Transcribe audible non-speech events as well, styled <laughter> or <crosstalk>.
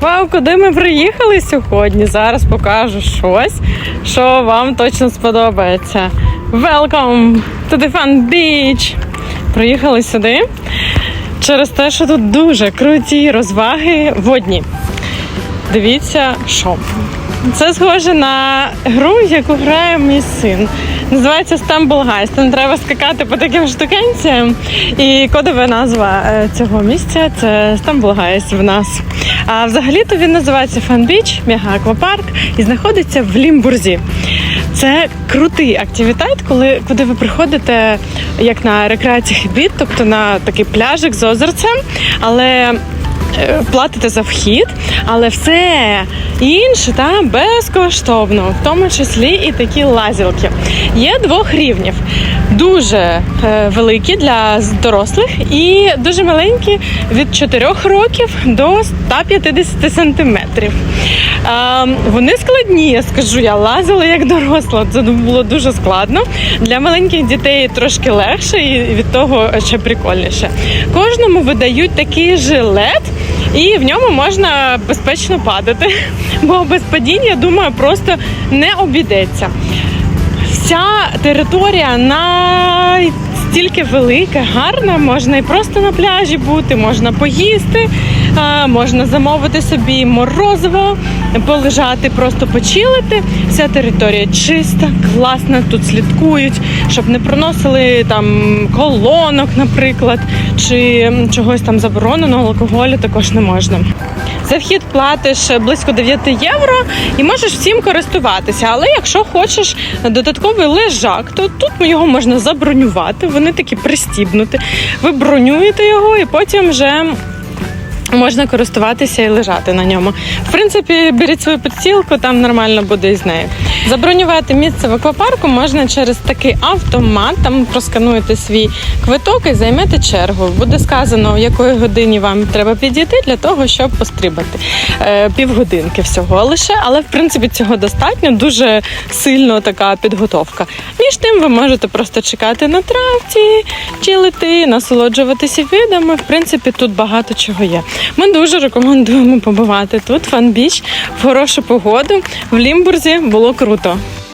Вау, куди ми приїхали сьогодні? Зараз покажу щось, що вам точно сподобається. Welcome to the Fun Beach! Приїхали сюди через те, що тут дуже круті розваги водні. Дивіться, що. Це схоже на гру, яку грає мій син. Називається Stumble Guys. Там треба скакати по таким штукенціям. І кодова назва е, цього місця це Stumble Guys в нас. А взагалі-то він називається Fun Beach, мега аквапарк і знаходиться в Лімбурзі. Це крутий активітет, коли куди ви приходите як на рекреації хібіт, тобто на такий пляжик з озерцем, але платите за вхід, але все інше там безкоштовно, в тому числі і такі лазілки. Є двох рівнів. Дуже е, великі для дорослих і дуже маленькі від 4 років до 150 сантиметрів. Е, вони складні, я скажу, я лазила як доросла. Це було дуже складно. Для маленьких дітей трошки легше і від того ще прикольніше. Кожному видають такий жилет, і в ньому можна безпечно падати. <laughs> Бо без падіння, думаю, просто не обійдеться. Вся територія настільки велика, гарна, можна і просто на пляжі бути, можна поїсти, можна замовити собі морозиво, полежати, просто почилити. Вся територія чиста, класна, тут слідкують, щоб не проносили там колонок, наприклад, чи чогось там забороненого, алкоголю також не можна. За вхід платиш близько 9 євро і можеш всім користуватися. Але якщо хочеш додатковий лежак, то тут його можна забронювати. Вони такі пристібнуті. Ви бронюєте його і потім вже. Можна користуватися і лежати на ньому. В принципі, беріть свою підстілку, там нормально буде із нею. Забронювати місце в аквапарку можна через такий автомат. Там проскануєте свій квиток і займете чергу. Буде сказано, в якої годині вам треба підійти для того, щоб пострибати. Е, півгодинки всього лише, але в принципі цього достатньо. Дуже сильно така підготовка. Між тим ви можете просто чекати на травці, чилити, насолоджуватися видами. В принципі, тут багато чого є. Ми дуже рекомендуємо побувати тут. Фан-біч в хорошу погоду. В Лімбурзі було круто.